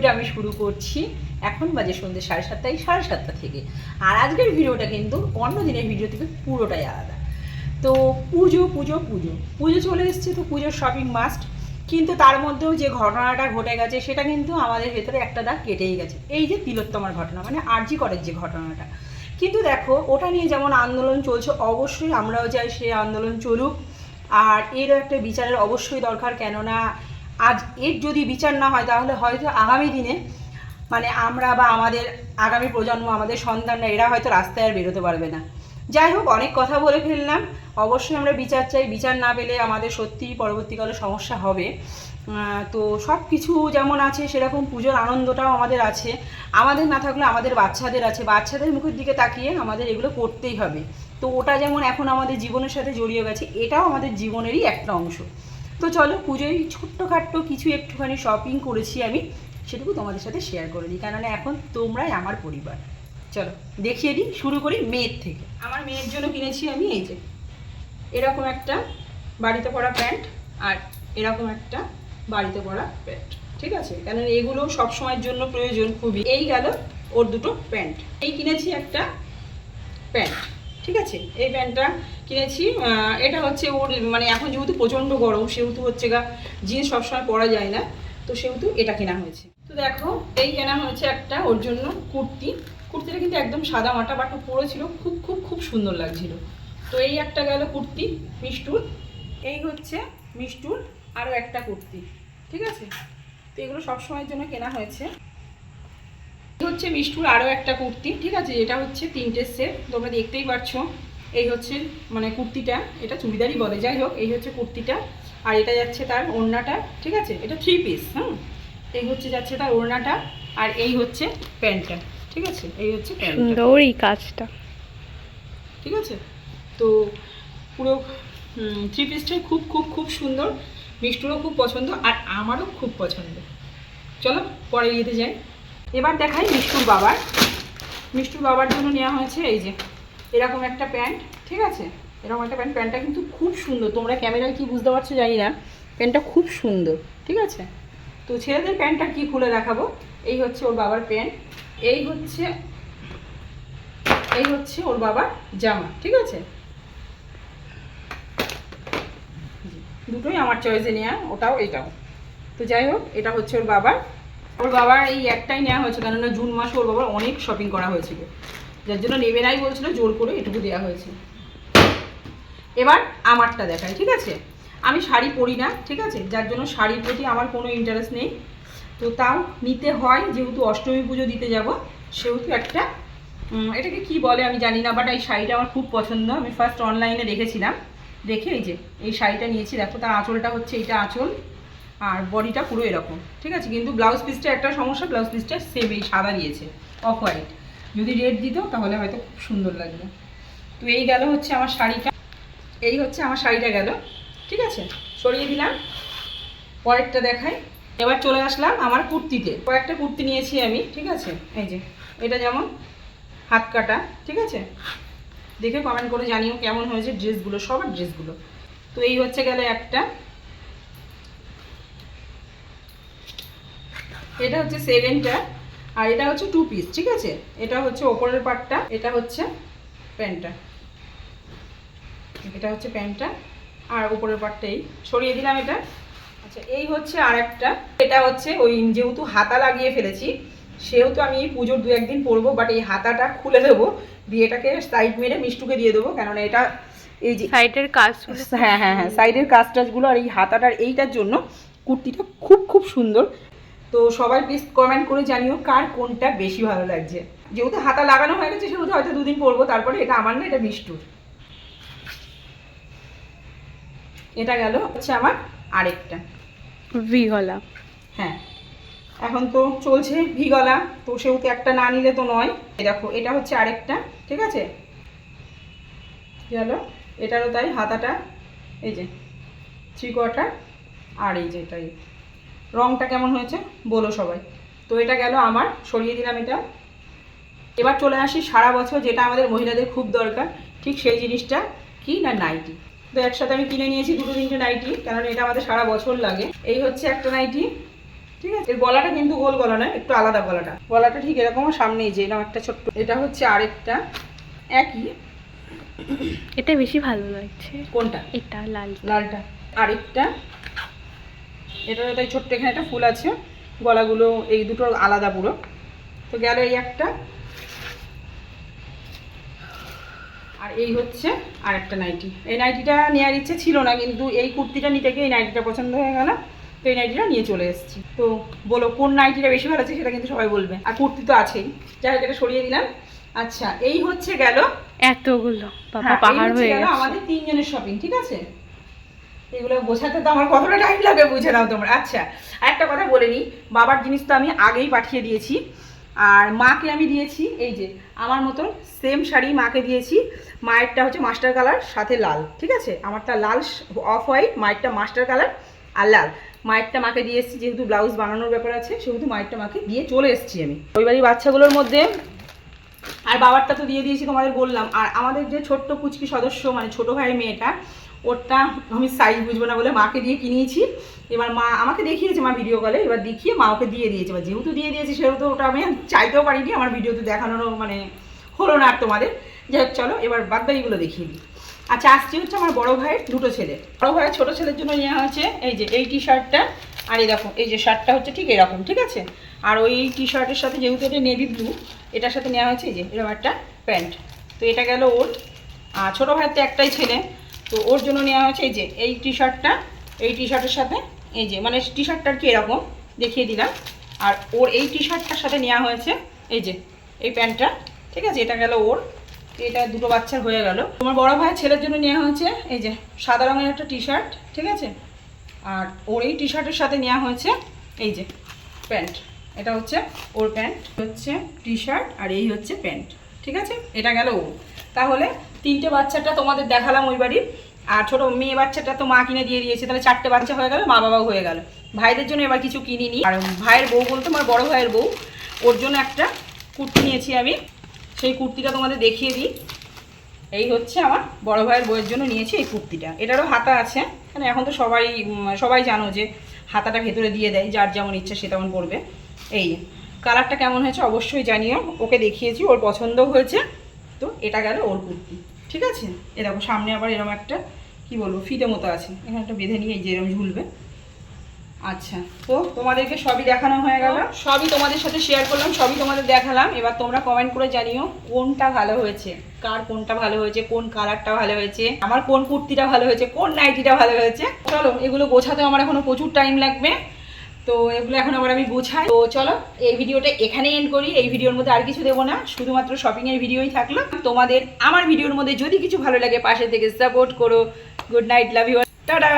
ভিডিওটা আমি শুরু করছি। এখন বাজে সন্ধ্যে সাড়ে সাতটায়, সাড়ে সাতটা থেকে। আর আজকের ভিডিওটা কিন্তু অন্য দিনের ভিডিও থেকে পুরোটাই আলাদা। তো পুজো পুজো পুজো। পুজো চলে এসছে তো পুজোর শপিং মাস্ট কিন্তু তার মধ্যেও যে ঘটনাটা ঘটে গেছে, সেটা কিন্তু আমাদের ভেতরে একটা দাগ কেটেই গেছে। এই যে তিলোত্তমার ঘটনা মানে আরজি করের যে ঘটনাটা। কিন্তু দেখো, ওটা নিয়ে যেমন আন্দোলন চলছে, অবশ্যই আমরাও চাই সেই আন্দোলন চলুক। আর এরও একটা বিচারের অবশ্যই দরকার, কেননা আজ এর যদি বিচার না হয়, তাহলে হয়তো আগামী দিনে মানে আমরা বা আমাদের আগামী প্রজন্ম, আমাদের সন্তানরা, এরা হয়তো রাস্তায় আর বেরোতে পারবে না। যাই হোক, অনেক কথা বলে ফেললাম। অবশ্যই আমরা বিচার চাই। বিচার না পেলে আমাদের সত্যিই পরবর্তীকালে সমস্যা হবে। তো সব কিছু যেমন আছে, সেরকম পুজোর আনন্দটাও আমাদের আছে। আমাদের না থাকলে আমাদের বাচ্চাদের আছে। বাচ্চাদের মুখের দিকে তাকিয়ে আমাদের এগুলো করতেই হবে। তো ওটা যেমন এখন আমাদের জীবনের সাথে জড়িয়ে গেছে, এটাও আমাদের জীবনেরই একটা অংশ। তো চলো পুজোয় ছোট্টখাট্ট কিছু একটুখানি শপিং করেছি আমি, সেটুকু তোমাদের সাথে শেয়ার করে দিই। কেননা এখন তোমরাই আমার পরিবার। চলো, দেখিয়ে দিই, শুরু করি মেয়ের থেকে। আমার মেয়ের জন্য কিনেছি আমি এই যে, এরকম একটা বাড়িতে পরা প্যান্ট আর এরকম একটা বাড়িতে পরা প্যান্ট। ঠিক আছে? কেন এগুলো সব সময়ের জন্য প্রয়োজন খুবই। এই গেল ওর দুটো প্যান্ট। এই কিনেছি একটা প্যান্ট। ঠিক আছে? এই প্যান্টটা কিনেছি এটা হচ্ছে ওর মানে এখন যেহেতু প্রচণ্ড গরম, সেহেতু হচ্ছে গা জিন্স সবসময় পরা যায় না, তো সেহেতু এটা কেনা হয়েছে। তো দেখো, এই কেনা হয়েছে একটা ওর জন্য কুর্তি। কুর্তিটা কিন্তু একদম সাদা মাটা বাট পরেছিল, খুব খুব খুব সুন্দর লাগছিল। তো এই একটা গেল কুর্তি, মিষ্টুর। এই হচ্ছে মিষ্টুর আরও একটা কুর্তি, ঠিক আছে? তো এগুলো সবসময়ের জন্য কেনা হয়েছে। হচ্ছে মিষ্টুর আরও একটা কুর্তি ঠিক আছে? এটা হচ্ছে তিনটে সেট তোমরা দেখতেই পাচ্ছ এই হচ্ছে মানে কুর্তিটা এটা চুড়িদারই বলে যাই হোক এই হচ্ছে কুর্তিটা। আর এটা যাচ্ছে তার ওড়নাটা ঠিক আছে? এটা থ্রি পিস হুম? এই হচ্ছে যাচ্ছে তার ওড়নাটা আর এই হচ্ছে প্যান্টটা ঠিক আছে? এই হচ্ছে সুন্দর এই কাজটা। ঠিক আছে? তো পুরো থ্রি পিসটাই খুব খুব খুব সুন্দর। মিষ্টুরও খুব পছন্দ আর আমারও খুব পছন্দ। চলো পরে ইয়েতে যাই। এবার দেখাই মিষ্টুর বাবার। মিষ্টুর বাবার জন্য নেওয়া হয়েছে এই যে, এরকম একটা প্যান্ট, ঠিক আছে? এরকম একটা প্যান্ট, প্যান্টটা কিন্তু খুব সুন্দর। তোমরা ক্যামেরায় কি বুঝতে পারছ জানি না, প্যান্টটা খুব সুন্দর, ঠিক আছে? তো ছেলেদের প্যান্টটা কি খুলে দেখাবো? এই হচ্ছে ওর বাবার প্যান্ট, এই হচ্ছে এই হচ্ছে ওর বাবার জামা, ঠিক আছে? দুটোই আমার চয়েসে নেওয়া ওটাও এটাও। তো যাই হোক, এটা হচ্ছে ওর বাবার ওর বাবার এই একটাই নেওয়া হয়েছে, কেননা জুন মাসে ওর বাবার অনেক শপিং করা হয়েছিল। যার জন্য নেবে নাই বলছিল, জোর করে এটুকু দেওয়া হয়েছে। এবার আমারটা দেখাই, ঠিক আছে? আমি শাড়ি পরি না, ঠিক আছে? যার জন্য শাড়ির প্রতি আমার কোনো ইন্টারেস্ট নেই। তো তাও নিতে হয়, যেহেতু অষ্টমী পুজো দিতে যাব, সেহেতু একটা এটাকে কি বলে আমি জানি না বাট এই শাড়িটা আমার খুব পছন্দ। আমি ফার্স্ট অনলাইনে দেখেছিলাম। দেখে এই যে, এই শাড়িটা নিয়েছি। দেখো, তার আঁচলটা হচ্ছে এইটা আঁচল। আর বডিটা পুরো এরকম, ঠিক আছে? কিন্তু ব্লাউজ পিসটা একটা সমস্যা ব্লাউজ পিসটা সেম এই সাদা দিয়েছে অফ হোয়াইট যদি রেড দিত, তাহলে হয়তো খুব সুন্দর লাগবে। তো এই গেল হচ্ছে আমার শাড়িটা, এই হচ্ছে আমার শাড়িটা গেল, ঠিক আছে? সরিয়ে দিলাম, পরেরটা দেখাই। এবার চলে আসলাম আমার কুর্তিতে। কয়েকটা কুর্তি নিয়েছি আমি, ঠিক আছে? এই যে, এটা যেমন হাত কাটা, ঠিক আছে? দেখে কমেন্ট করে জানিও কেমন হয়েছে ড্রেসগুলো সবার ড্রেসগুলো তো এই হচ্ছে গেলে একটা এটা হচ্ছে সেভেনটা আর এটা হচ্ছে টু পিস ঠিক আছে? এটা হচ্ছে ওপরের পার্টটা এটা হচ্ছে প্যান্টটা এটা হচ্ছে প্যান্টটা আর উপরের পার্টটা এই। সরিয়ে দিলাম এটা। আচ্ছা এই হচ্ছে আর একটা এটা হচ্ছে ওই যেহেতু হাতা লাগিয়ে ফেলেছি সেহেতু আমি এই পুজোর দু একদিন পরবো বাট এই হাতাটা খুলে দেবো দিয়ে এটাকে সাইড মেরে মিষ্টুকে দিয়ে দেবো কেননা এটা এই যে সাইডের কাজ হ্যাঁ হ্যাঁ হ্যাঁ সাইডের কাজ টাজগুলো আর এই হাতাটার এইটার জন্য কুর্তিটা খুব খুব সুন্দর। তো সবাই প্লিজ কমেন্ট করে জানিও কার কোনটা বেশি ভালো লাগছে। যেহেতু হাতা লাগানো হয়ে গেছে সেহেতু হয়তো দুদিন পরবো তারপরে এটা আমার না এটা মিষ্টুর। এটা গেল হচ্ছে আমার আরেকটা। ভি গলা হ্যাঁ এখন তো চলছে ভি গলা তো সেহেতু একটা না নিলে তো নয়। এই দেখো এটা হচ্ছে আরেকটা ঠিক আছে? গেল এটারও তাই হাতাটা এই যে থ্রি কোয়ার্টার আর এই যে এটাই। রংটা কেমন হয়েছে বলো সবাই। তো এটা গেল আমার সরিয়ে দিলাম এটা। এবার চলে আসি সারা বছর যেটা আমাদের মহিলাদের খুব দরকার ঠিক সেই জিনিসটা কি না নাইটি। তো একসাথে আমি কিনে নিয়েছি দুটো তিনটে নাইটি কারণ এটা আমাদের সারা বছর লাগে। এই হচ্ছে একটা নাইটি ঠিক আছে? গলাটা কিন্তু গোল গলা নয় একটু আলাদা গলাটা। গলাটা ঠিক এরকম সামনে এই যে এরকম একটা ছোট্ট। এটা হচ্ছে আরেকটা একই। এটা বেশি ভালো লাগছে। কোনটা? এটা লাল লালটা। আরেকটা। এটার তাই ছোট্ট এখানে একটা ফুল আছে গলাগুলো এই দুটো আলাদা পুরো। তো গেল এই একটা। আর এই হচ্ছে আর একটা নাইটি। এই নাইটিটা নেওয়ার ইচ্ছে ছিল না কিন্তু এই কুর্তিটা নিতে গিয়ে এই নাইটিটা পছন্দ হয়ে গেল। তো এই নাইটিটা নিয়ে চলে এসেছি। তো বলো কোন নাইটিটা বেশি ভালো আছে সেটা কিন্তু সবাই বলবে। আর কুর্তি তো আছেই। যাই হোক এটা সরিয়ে দিলাম। আচ্ছা এই হচ্ছে গেল এতগুলো। বাবা হ্যাঁ, পাহাড় হয়ে গেল আমাদের তিনজনের শপিং ঠিক আছে? এগুলো বোঝাতে তো আমার কতটা টাইম লাগে, বুঝে নাও তোমরা। আচ্ছা একটা কথা বলে নিই বাবার জিনিস তো আমি আগেই পাঠিয়ে দিয়েছি। আর মাকে আমি দিয়েছি, এই যে, আমার মতন সেম শাড়ি মাকে দিয়েছি। মায়েরটা হচ্ছে মাস্টার কালার সাথে লাল, ঠিক আছে? আমারটা লাল অফ হোয়াইট মায়েরটা মাস্টার কালার আর লাল। মায়েরটা মাকে দিয়ে এসেছি, যেহেতু ব্লাউজ বানানোর ব্যাপার আছে, সেহেতু মায়েরটা মাকে দিয়ে চলে এসেছি আমি। ওই বাড়ির বাচ্চাগুলোর মধ্যে, আর বাবারটা তো দিয়ে দিয়েছি তোমাদের বললাম। আর আমাদের যে ছোট্ট কুচকি সদস্য মানে ছোট ভাইয়ের মেয়েটা ওরটা আমি সাইজ বুঝব না বলে মাকে দিয়ে কিনিয়েছি এবার মা আমাকে দেখিয়েছে, মা ভিডিও কলে এবার দেখিয়ে মা ওকে দিয়ে দিয়েছে। এবার যেহেতু দিয়ে দিয়েছে, সেহেতু ওটা আমি চাইতেও পারিনি। আমার ভিডিওতে দেখানোরও মানে হলো না আর তোমাদের। যাই হোক, চলো, এবার বাদ বাকিগুলো দেখিয়ে দিই। আচ্ছা আসছে হচ্ছে আমার বড় ভাইয়ের দুটো ছেলে। বড় ভাইয়ের ছোটো ছেলের জন্য নেওয়া হয়েছে এই যে, এই টি শার্টটা আর এই দেখো, এই যে শার্টটা হচ্ছে ঠিক এরকম, ঠিক আছে? আর ওই টি শার্টের সাথে যেহেতু এটা নেভি ব্লু এটার সাথে নেওয়া হয়েছে এই যে, এরকম একটা প্যান্ট। তো এটা গেল ওর। আর ছোটো ভাইয়ের তো একটাই ছেলে। তো ওর জন্য নেওয়া হয়েছে এই যে, এই টি শার্টটা এই টি শার্টের সাথে, এই যে মানে টি শার্টটা আর কি এরকম, দেখিয়ে দিলাম। আর ওর এই টি শার্টটার সাথে নেওয়া হয়েছে, এই যে, এই প্যান্টটা, ঠিক আছে, এটা গেল ওর, এটা দুটো বাচ্চার হয়ে গেল। তোমার বড় ভাইয়ের ছেলের জন্য নেওয়া হয়েছে, এই যে, সাদা রঙের একটা টি শার্ট ঠিক আছে? আর ওর এই টি শার্টের সাথে নেওয়া হয়েছে, এই যে, প্যান্ট। এটা হচ্ছে ওর প্যান্ট, হচ্ছে টি শার্ট আর এই হচ্ছে প্যান্ট, ঠিক আছে? এটা গেল ও তাহলে তিনটে বাচ্চাটা তোমাদের দেখালাম ওই বাড়ির, আর ছোট মেয়ে বাচ্চাটা তো মা কিনে দিয়ে দিয়েছে, তাহলে চারটে বাচ্চা হয়ে গেল, মা বাবাও হয়ে গেল। ভাইদের জন্য এবার কিছু কিনিনি। আর ভাইয়ের বউ বলতে আমার বড় ভাইয়ের বউ, ওর জন্য একটা কুর্তি নিয়েছি আমি, সেই কুর্তিটা তোমাদের দেখিয়ে দিই। এই হচ্ছে আমার বড় ভাইয়ের বইয়ের জন্য নিয়েছি এই কুর্তিটা। এটারও হাতা আছে মানে এখন তো সবাই সবাই জানো যে হাতাটা ভেতরে দিয়ে দেয়, যার যেমন ইচ্ছা সে তেমন পড়বে এই, কালারটা কেমন হয়েছে অবশ্যই জানিও, ওকে দেখিয়েছি, ওর পছন্দও হয়েছে। তো এটা গেল ওর কুর্তি ঠিক আছে? এরকম সামনে আবার এরকম একটা, কি বলব, ফিতে মতো আছে। এখানে একটা বেঁধে নিয়ে এই যে এরকম ঝুলবে। আচ্ছা তো তোমাদেরকে সবই দেখানো হয়ে গেল। সবই তোমাদের সাথে শেয়ার করলাম, সবই তোমাদের দেখালাম। এবার তোমরা কমেন্ট করে জানিও কোনটা ভালো হয়েছে, কার কোনটা ভালো হয়েছে, কোন কালারটা ভালো হয়েছে, আমার কোন কুর্তিটা ভালো হয়েছে, কোন নাইটিটা ভালো হয়েছে। চলো, এগুলো গোছাতে আমার এখনও প্রচুর টাইম লাগবে। তো এগুলো এখন আবার আমি গোছাই। তো চলো, এই ভিডিওটা এখানেই এন্ড করি। এই ভিডিওর মধ্যে আর কিছু দেবো না, শুধুমাত্র শপিং এর ভিডিওই থাকল। তোমাদের আমার ভিডিওর মধ্যে যদি কিছু ভালো লাগে, পাশে থেকে সাপোর্ট করো। Good night love you tata